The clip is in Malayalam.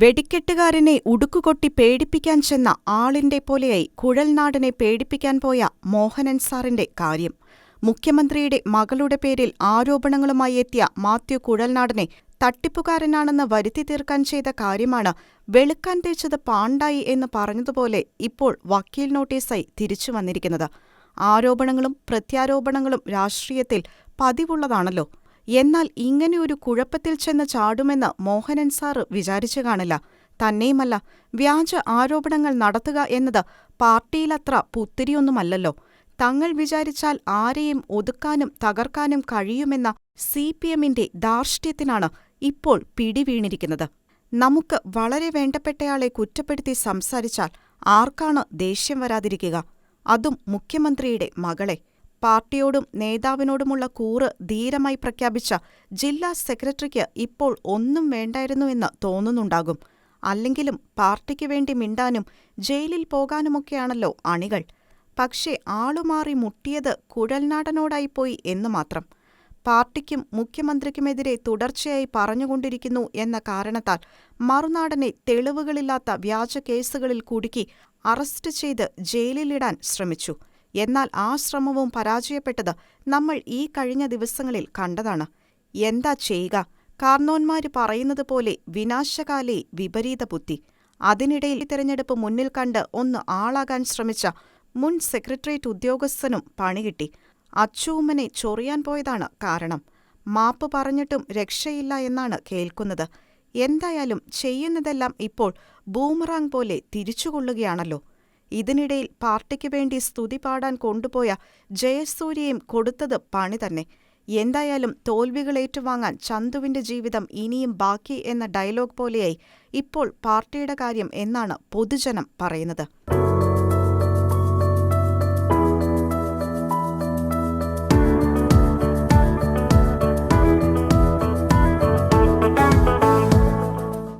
വെടിക്കെട്ടുകാരനെ ഉടുക്കുകൊട്ടി പേടിപ്പിക്കാൻ ചെന്ന ആളിന്റെ പോലെയായി കുഴൽനാടനെ പേടിപ്പിക്കാൻ പോയ മോഹനൻ സാറിന്റെ കാര്യം. മുഖ്യമന്ത്രിയുടെ മകളുടെ പേരിൽ ആരോപണങ്ങളുമായി എത്തിയ മാത്യു കുഴൽനാടനെ തട്ടിപ്പുകാരനാണെന്ന് വരുത്തി തീർക്കാൻ ചെയ്ത കാര്യമാണ് വെളുക്കാൻ തേച്ചത് പാണ്ടായി എന്ന് പറഞ്ഞതുപോലെ ഇപ്പോൾ വക്കീൽ നോട്ടീസായി തിരിച്ചു വന്നിരിക്കുന്നത്. ആരോപണങ്ങളും പ്രത്യാരോപണങ്ങളും രാഷ്ട്രീയത്തിൽ പതിവുള്ളതാണല്ലോ. എന്നാൽ ഇങ്ങനെയൊരു കുഴപ്പത്തിൽ ചെന്ന് ചാടുമെന്ന് മോഹനൻ സാർ വിചാരിച്ചു കാണില്ല. തന്നെയുമല്ല വ്യാജ ആരോപണങ്ങൾ നടത്തുക എന്നത് പാർട്ടിയിലത്ര പുത്തിരിയൊന്നുമല്ലല്ലോ. തങ്ങൾ വിചാരിച്ചാൽ ആരെയും ഒതുക്കാനും തകർക്കാനും കഴിയുമെന്ന സി പി എമ്മിന്റെ ധാർഷ്ട്യത്തിനാണ് ഇപ്പോൾ പിടിവീണിരിക്കുന്നത്. നമുക്ക് വളരെ വേണ്ടപ്പെട്ടയാളെ കുറ്റപ്പെടുത്തി സംസാരിച്ചാൽ ആർക്കാണ് ദേഷ്യം വരാതിരിക്കുക? അതും മുഖ്യമന്ത്രിയുടെ മകളെ. പാർട്ടിയോടും നേതാവിനോടുമുള്ള കൂറ് ധീരമായി പ്രഖ്യാപിച്ച ജില്ലാ സെക്രട്ടറിക്ക് ഇപ്പോൾ ഒന്നും വേണ്ടായിരുന്നുവെന്ന് തോന്നുന്നുണ്ടാകും. അല്ലെങ്കിലും പാർട്ടിക്ക് വേണ്ടി മിണ്ടാനും ജയിലിൽ പോകാനുമൊക്കെയാണല്ലോ അണികൾ. പക്ഷേ ആളുമാറി മുട്ടിയത് കുഴൽനാടനോടായിപ്പോയി എന്ന് മാത്രം. പാർട്ടിക്കും മുഖ്യമന്ത്രിക്കുമെതിരെ തുടർച്ചയായി പറഞ്ഞുകൊണ്ടിരിക്കുന്നു എന്ന കാരണത്താൽ മറുനാടനെ തെളിവുകളില്ലാത്ത വ്യാജ കേസുകളിൽ കുടുക്കി അറസ്റ്റ് ചെയ്ത് ജയിലിലിടാൻ ശ്രമിച്ചു. എന്നാൽ ആ ശ്രമവും പരാജയപ്പെട്ടത് നമ്മൾ ഈ കഴിഞ്ഞ ദിവസങ്ങളിൽ കണ്ടതാണ്. എന്താ ചെയ്യുക? കാർണോന്മാര് പറയുന്നത് പോലെ വിനാശകാലേ വിപരീത ബുദ്ധി. അതിനിടയിൽ തിരഞ്ഞെടുപ്പ് മുന്നിൽ കണ്ട് ഒന്ന് ആളാകാൻ ശ്രമിച്ച മുൻ സെക്രട്ടേറിയറ്റ് ഉദ്യോഗസ്ഥനും പണികിട്ടി അച്ചൂമ്മനെ ചൊറിയാൻ പോയതാണ് കാരണം. മാപ്പ് പറഞ്ഞിട്ടും രക്ഷയില്ല എന്നാണ് കേൾക്കുന്നത്. എന്തായാലും ചെയ്യുന്നതെല്ലാം ഇപ്പോൾ ബൂമറാങ് പോലെ തിരിച്ചുകൊള്ളുകയാണല്ലോ. ഇതിനിടയിൽ പാർട്ടിക്ക് വേണ്ടി സ്തുതി പാടാൻ കൊണ്ടുപോയ ജയസൂര്യയും കൊടുത്തത് പണി തന്നെ. എന്തായാലും തോൽവികൾ ഏറ്റുവാങ്ങാൻ ചന്തുവിന്റെ ജീവിതം ഇനിയും ബാക്കി എന്ന ഡയലോഗ് പോലെയായി ഇപ്പോൾ പാർട്ടിയുടെ കാര്യം എന്നാണ് പൊതുജനം പറയുന്നത്.